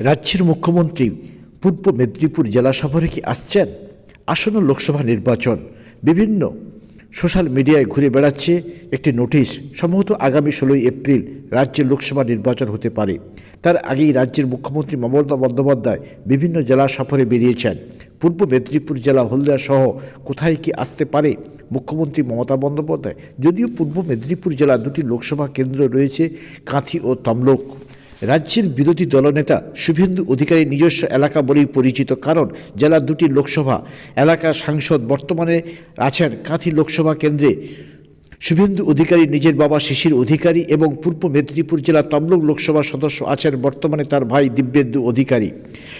রাজ্যের মুখ্যমন্ত্রী পূর্ব মেদিনীপুর জেলা সফরে কি আসছেন? আসন্ন লোকসভা নির্বাচন। বিভিন্ন সোশ্যাল মিডিয়ায় ঘুরে বেড়াচ্ছে একটি নোটিশ। সম্ভবত আগামী ষোলোই এপ্রিল রাজ্যের লোকসভা নির্বাচন হতে পারে। তার আগেই রাজ্যের মুখ্যমন্ত্রী মমতা বন্দ্যোপাধ্যায় বিভিন্ন জেলা সফরে বেরিয়েছেন। পূর্ব মেদিনীপুর জেলা হলদিয়া সহ কোথায় কি আসতে পারে মুখ্যমন্ত্রী মমতা বন্দ্যোপাধ্যায়? যদিও পূর্ব মেদিনীপুর জেলা দুটি লোকসভা কেন্দ্র রয়েছে কাঁথি ও তমলুক। রাজ্যের বিরোধী দলনেতা শুভেন্দু অধিকারী নিজস্ব এলাকা বলেই পরিচিত কারণ জেলার দুটি লোকসভা। এলাকার সাংসদ বর্তমানে আছেন কাঁথি লোকসভা কেন্দ্রে। শুভেন্দু অধিকারী নিজের বাবা শিশির অধিকারী এবং পূর্ব মেদিনীপুর জেলা তমলুক লোকসভা সদস্য আছেন। বর্তমানে তার ভাই দিব্যেন্দু অধিকারী।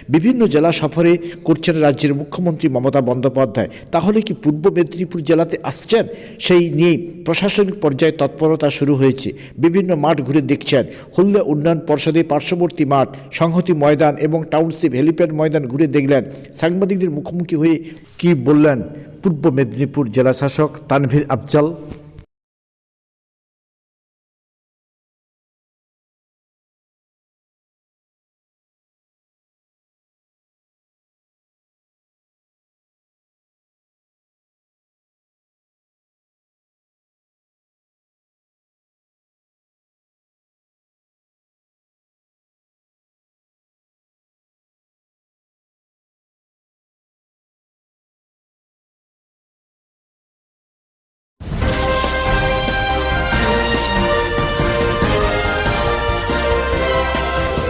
বিভিন্ন জেলা সফরে করছেন রাজ্যের মুখ্যমন্ত্রী মমতা বন্দ্যোপাধ্যায়। তাহলে কি পূর্ব মেদিনীপুর জেলাতে আসছেন? সেই নিয়ে প্রশাসনিক পর্যায়ে তৎপরতা শুরু হয়েছে। বিভিন্ন মাঠ ঘুরে দেখছেন। হলদিয়া উন্নয়ন পর্ষদের পার্শ্ববর্তী মাঠ, সংহতি ময়দান এবং টাউনশিপ হেলিপ্যাড ময়দান ঘুরে দেখলেন। সাংবাদিকদের মুখোমুখি হয়ে কি বললেন পূর্ব মেদিনীপুর জেলা শাসক তানভীর আফজাল?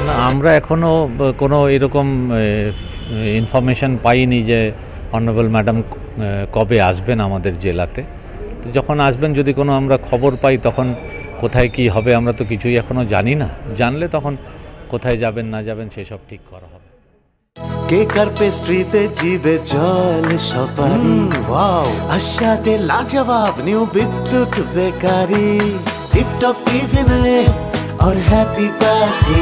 না আমরা এখনও কোনো এরকম ইনফরমেশন পাইনি যে অনারেবল ম্যাডাম কবে আসবেন আমাদের জেলাতে তো যখন আসবেন যদি কোনো আমরা খবর পাই তখন কোথায় কি হবে আমরা তো কিছুই এখনও জানি না জানলে তখন কোথায় যাবেন না যাবেন সেসব ঠিক করা হবে কেক আর পেস্ট্রিতে জিবে জল সপারি ওয়াও আশাতে লাজবাব নিউ বিদ্যুৎ বেকারি টিপটপ টিফিনে और हैप्पी पार्टी